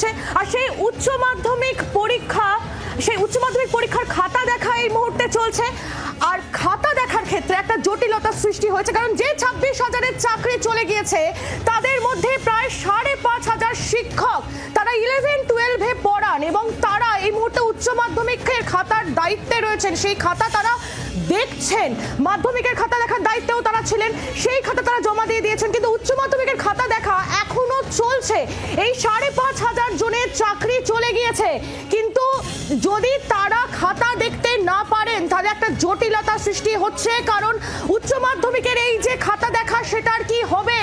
চলছে আর সেই উচ্চ মাধ্যমিক পরীক্ষা, সেই উচ্চ মাধ্যমিক পরীক্ষার খাতা দেখা এই মুহূর্তে চলছে। জটিলতা সৃষ্টি হয়েছে, কারণ যে ছাব্বিশ হাজারের চাকরি চলে গিয়েছে, তাদের মধ্যে প্রায় সাড়ে পাঁচ হাজার শিক্ষক, তারা ইলেভেন টুয়েলভে পড়ান এবং তারা এই মুহূর্তে উচ্চ মাধ্যমিকের খাতার দায়িত্বে রয়েছেন। সেই খাতা তারা দেখছেন। মাধ্যমিকের খাতা দেখার দায়িত্বেও তারা ছিলেন, সেই খাতা তারা জমা দিয়ে দিয়েছেন, কিন্তু উচ্চ মাধ্যমিকের খাতা দেখা এখনও চলছে। এই সাড়ে পাঁচ হাজার চাকরি চলে গিয়েছে। কিন্তু যদি তারা খাতা দেখতে না পারেন, তাহলে একটা জটিলতা সৃষ্টি হচ্ছে। কারণ উচ্চ মাধ্যমিকের এই যে খাতা দেখা, সেটার কি হবে?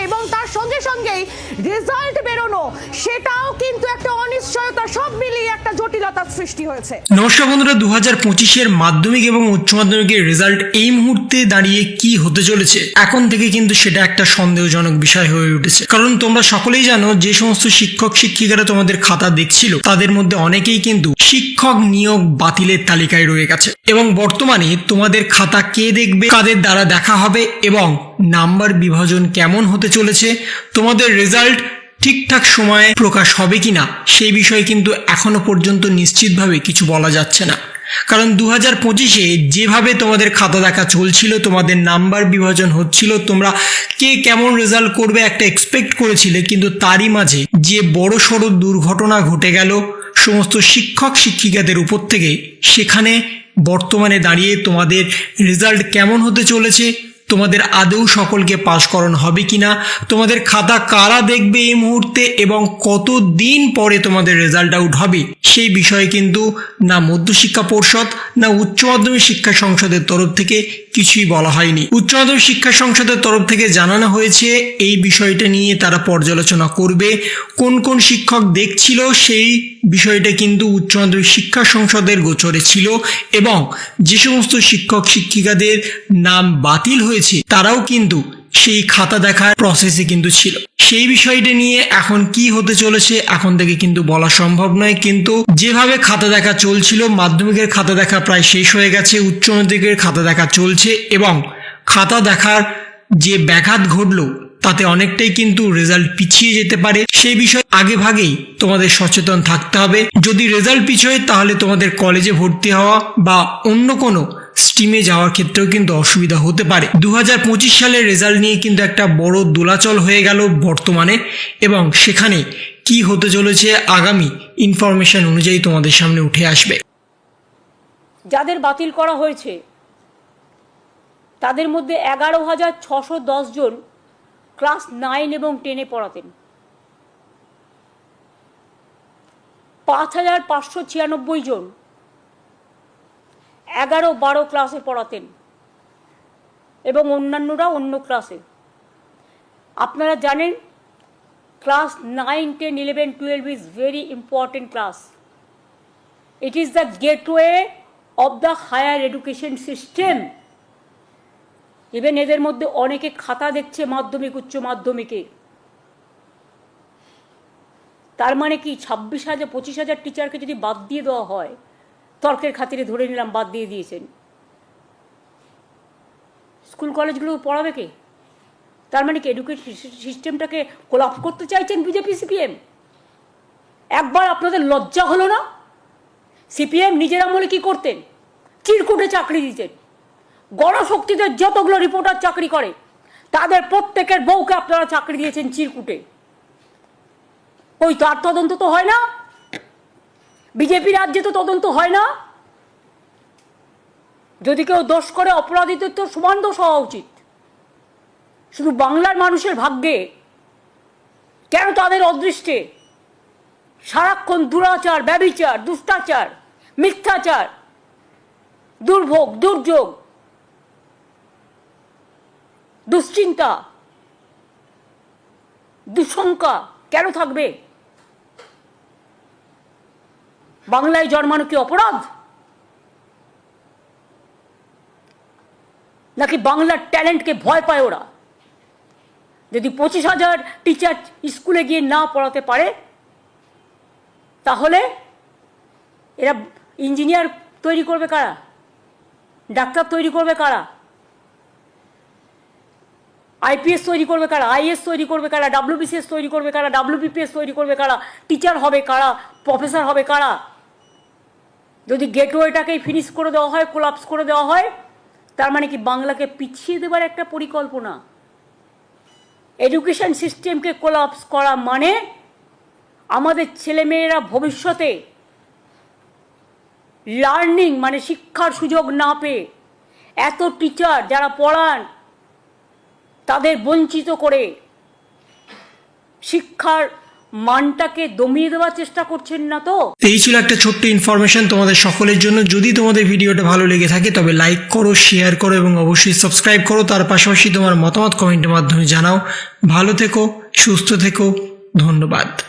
সঙ্গে সঙ্গেই রেজাল্ট বেরোনো, সেটাও কিন্তু একটা অনিশ্চয়তা, সব মিলিয়ে একটা জটিলতার সৃষ্টি হয়েছে। নমস্কার বন্ধুরা দু হাজার পঁচিশের মাধ্যমিক এবং উচ্চ মাধ্যমিকের রেজাল্ট এই মুহূর্তে দাঁড়িয়ে কি হতে চলেছে? এখন থেকে কিন্তু সেটা একটা সন্দেহজনক বিষয় হয়ে উঠেছে। কারণ তোমরা সকলেই জানো, যে সমস্ত শিক্ষক, শিক্ষিকারা তোমাদের খাতা দেখছিল, তাদের মধ্যে অনেকেই কিন্তু শিক্ষক নিয়োগ বাতিলের তালিকায় রয়ে গেছে। এবং বর্তমানে তোমাদের খাতা কে দেখবে, কাদের দ্বারা দেখা হবে এবং নাম্বার বিভাজন কেমন হতে চলেছে, তোমাদের রেজাল্ট ঠিকঠাক সময়ে প্রকাশ হবে কিনা, সেই বিষয়ে কিন্তু এখনও পর্যন্ত নিশ্চিতভাবে কিছু বলা যাচ্ছে না। কারণ দু হাজার পঁচিশে যেভাবে তোমাদের খাতা দেখা চলছিল, তোমাদের নাম্বার বিভাজন হচ্ছিল, তোমরা কে কেমন রেজাল্ট করবে একটা এক্সপেক্ট করেছিলে, কিন্তু তারই মাঝে যে বড় সড়ো দুর্ঘটনা ঘটে গেল, সমস্ত শিক্ষক শিক্ষিকাদের উপর থেকে, সেখানে বর্তমানে দাঁড়িয়ে তোমাদের রেজাল্ট কেমন হতে চলেছে? তোমাদের আদৌ সকলকে পাশ করানো হবে কিনা? তোমাদের খাতা কারা দেখবে এই মুহূর্তে এবং কত দিন পরে তোমাদের রেজাল্ট আউট হবে? সেই বিষয়ে কিন্তু না মধ্যশিক্ষা পর্ষদ, না উচ্চ মাধ্যমিক শিক্ষা সংসদের তরফ থেকে কিছুই বলা হয়নি। উচ্চ মাধ্যমিক শিক্ষা সংসদের তরফ থেকে জানানো হয়েছে, এই বিষয়টা নিয়ে তারা পর্যালোচনা করবে। কোন কোন শিক্ষক দেখছিল সেই বিষয়টা কিন্তু উচ্চ মাধ্যমিক শিক্ষা সংসদের গোচরে ছিল এবং যে সমস্ত শিক্ষক শিক্ষিকাদের নাম বাতিল হয়েছে তারাও কিন্তু সেই খাতা দেখার প্রসেসে কিন্তু ছিল। সেই বিষয়টা নিয়ে এখন কি হতে চলেছে, এখন থেকে কিন্তু বলা সম্ভব নয়। কিন্তু যেভাবে খাতা দেখা চলছিল, মাধ্যমিকের খাতা দেখা প্রায় শেষ হয়ে গেছে, উচ্চ মাধ্যমিকের খাতা দেখা চলছে এবং খাতা দেখার যে ব্যাঘাত ঘটলো, তাতে অনেকটাই কিন্তু রেজাল্ট পিছিয়ে যেতে পারে। সেই বিষয়ে আগে ভাগেই তোমাদের সচেতন থাকতে হবে। যদি রেজাল্ট পিছোয় তাহলে তোমাদের কলেজে ভর্তি হওয়া বা অন্য কোনো স্ট্রিমে যাওয়ার ক্ষেত্রেও কিন্তু অসুবিধা হতে পারে। দু হাজার পঁচিশ সালের রেজাল্ট নিয়ে কিন্তু একটা বড় দোলাচল হয়ে গেল বর্তমানে এবং সেখানে কি হতে চলেছে আগামী ইনফরমেশন অনুযায়ী তোমাদের সামনে উঠে আসবে। যাদের বাতিল করা হয়েছে, তাদের মধ্যে এগারো হাজার ছশো জন ক্লাস নাইন এবং টেনে পড়াতেন। পাঁচ হাজার পাঁচশো ছিয়ানব্বই জন এগারো বারো ক্লাসে পড়াতেন। এবং অন্যান্যরা অন্য ক্লাসে আপনারা জানেন class nine ten eleven twelve is very important class it is the gateway of the higher education system even এদের মধ্যে অনেকে খাতা দেখছে মাধ্যমিক, উচ্চ মাধ্যমিকে। তার মানে কি, ছাব্বিশ হাজার, পঁচিশ হাজার টিচারকে যদি বাদ দিয়ে দেওয়া হয় তর্কের খাতিরে ধরে নিলাম, বাদ দিয়ে দিয়েছেন। স্কুল কলেজগুলো পড়াবে কে? তার মানে কি এডুকেশন সিস্টেমটাকে কোলাপ করতে চাইছেন বিজেপি সিপিএম একবার আপনাদের লজ্জা হলো না? সিপিএম নিজের আমলে কি করতেন? চিরকুটে চাকরি দিতেন। গণশক্তিদের যতগুলো রিপোর্টার চাকরি করে, তাদের প্রত্যেকের বউকে আপনারা চাকরি দিয়েছেন চিরকুটে। ওই তার তদন্ত তো হয় না। বিজেপি রাজ্যে তো তদন্ত হয় না। যদি কেউ দোষ করে, অপরাধীদের তো সমান দোষ হওয়া উচিত। শুধু বাংলার মানুষের ভাগ্যে। কেন তাদের অদৃষ্টে? সারাক্ষণ দুরাচার, ব্যবিচার, দুষ্টাচার, মিথ্যাচার, দুর্ভোগ, দুর্যোগ, দুশ্চিন্তা দুঃশঙ্কা কেন থাকবে? বাংলায় জন্মানো কি অপরাধ? নাকি বাংলার ট্যালেন্টকে ভয় পায় ওরা? যদি পঁচিশ হাজার টিচার স্কুলে গিয়ে না পড়াতে পারে, তাহলে এরা ইঞ্জিনিয়ার তৈরি করবে কারা? ডাক্তার তৈরি করবে কারা? আইপিএস তৈরি করবে কারা? আইএস তৈরি করবে কারা? ডাব্লিউবিসিএস তৈরি করবে কারা? ডাব্লিউবিপিএস তৈরি করবে কারা? টিচার হবে কারা? প্রফেসর হবে কারা? যদি গেটওয়েটাকেই ফিনিশ করে দেওয়া হয় কোলাপস করে দেওয়া হয়, তার মানে কি বাংলাকে পিছিয়ে দেবার একটা পরিকল্পনা? এডুকেশন সিস্টেমকে কোলাপস করা মানে আমাদের ছেলেমেয়েরা ভবিষ্যতে লার্নিং মানে শিক্ষার সুযোগ না পেয়ে এত টিচার যারা পড়ান, তাদের বঞ্চিত করে শিক্ষার মানটাকে দমিয়ে দেওয়ার চেষ্টা করছেন না তো? এই ছিল একটা ছোট্ট ইনফরমেশন তোমাদের সকলের জন্য। যদি তোমাদের ভিডিওটা ভালো লেগে থাকে, তবে লাইক করো শেয়ার করো এবং অবশ্যই সাবস্ক্রাইব করো। তার পাশাপাশি তোমার মতামত কমেন্টের মাধ্যমে জানাও। ভালো থেকো, সুস্থ থেকো। ধন্যবাদ।